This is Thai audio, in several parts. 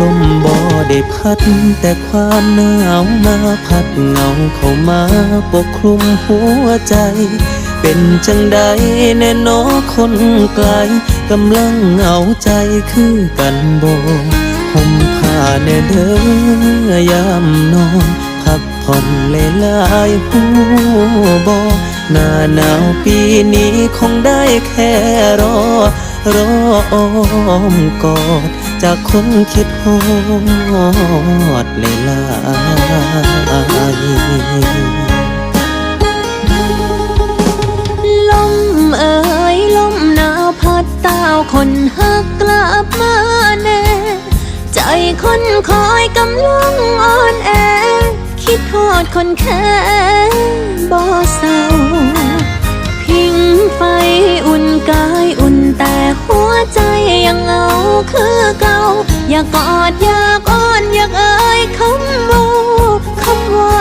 ลมบ่ได้พัด แต่ความหนาวมาพัดเงาเข้ามาปกคลุมหัวใจ เป็นจังใดแน่นอคนไกลกำลังเหงาใจคือกันบ่ห่มผ้าแน่เด้อยามนอนพักผ่อนเลยลายๆหูบ่หน้าหนาวปีนี้คงได้แค่รอ รออ้อมกอดจากคนคิดฮอดเลยลายลมเอ่ยลมหนาวพัดเต้าคนหักกลับมาแน่ ใจคนคอยกำลังอ่อนแอ คิดทอดคนแค่บ่เศร้า พิงไฟอุ่นกา หัวใจยังเหงาคือเก่า อยากกอดอยากอ้อนอยากเอ่ยคำว่าคำว่า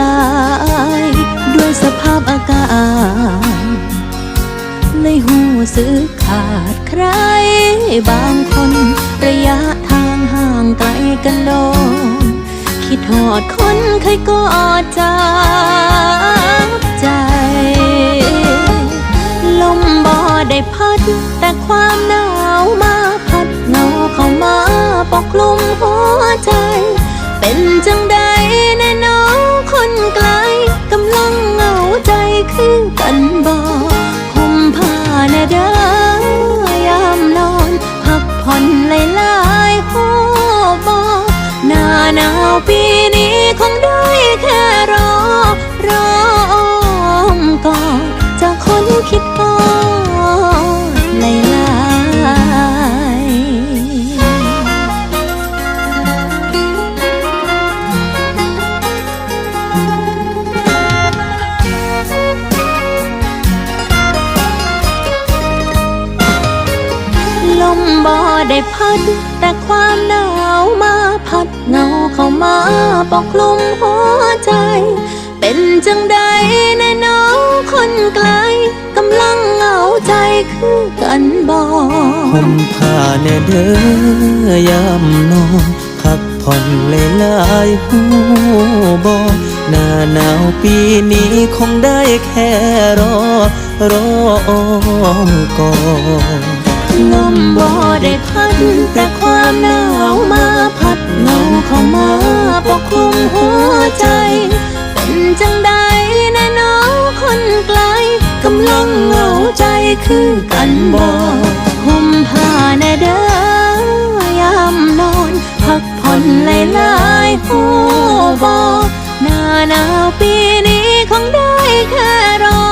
ลาย ด้วยสภาพอากาศเลยหูซื้อขาดใคร บางคนระยะทางห่างไกลกันโดนคิดทอดคนเคยกอดจาก แต่ความหนาวมาพัดเงาเข้ามาปกคลุมหัวใจ เป็นจังใดแน่น้องคนไกลกำลังเหงาใจคือกันบ่ห่มผ้าแน่เด้อยามนอน พักผ่อนหลายๆหัวบ่หน้าหนาวปีนี้คงได้แค่ พัด แต่ความหนาวมาพัดเงาเข้ามาปกคลุมหัวใจ เป็นจังใดแน่น้องคนไกลกำลังเหงาใจคือกันบ่ห่มผ้าแน่เด้อยามนอนพักผ่อนเลยลายหูบอหน้าหนาวปีนี้คงได้แค่รอ รออ้อมกอด ลมบ่ได้พัดแต่ความหนาวมาพัดเงาเข้ามาปกคลุมหัวใจ เป็นจังใดแน่น้องคนไกลกำลังเหงาใจคือกันบ่ห่มผ้าแน่เด้อยามนอน พักผ่อนหลายๆหัวบ่หน้าหนาวปีนี้คงได้แค่รอ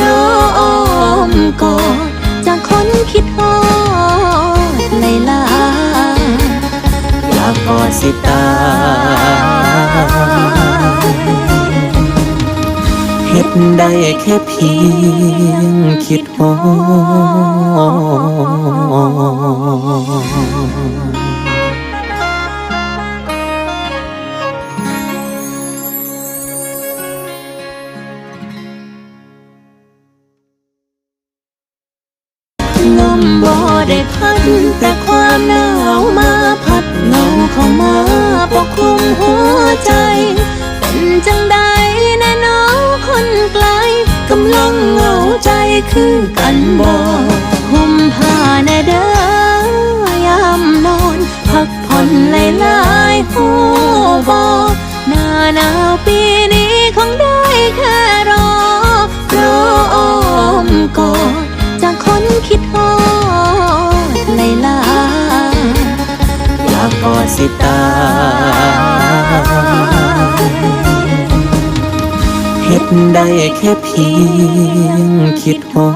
รออ้อมกอด ได้แค่เพียงคิดฮอดลมบ่ได้พัดแต่ความหนาวมาพัดเงาเข้ามาปกคลุมหัวใจ คือกันบ่ห่มผ้าแน่เด้อยามนอน พักผ่อนหลายๆหูบ่หน้าหนาวปีนี้คงได้แค่ ได้แค่เพียงคิดหอ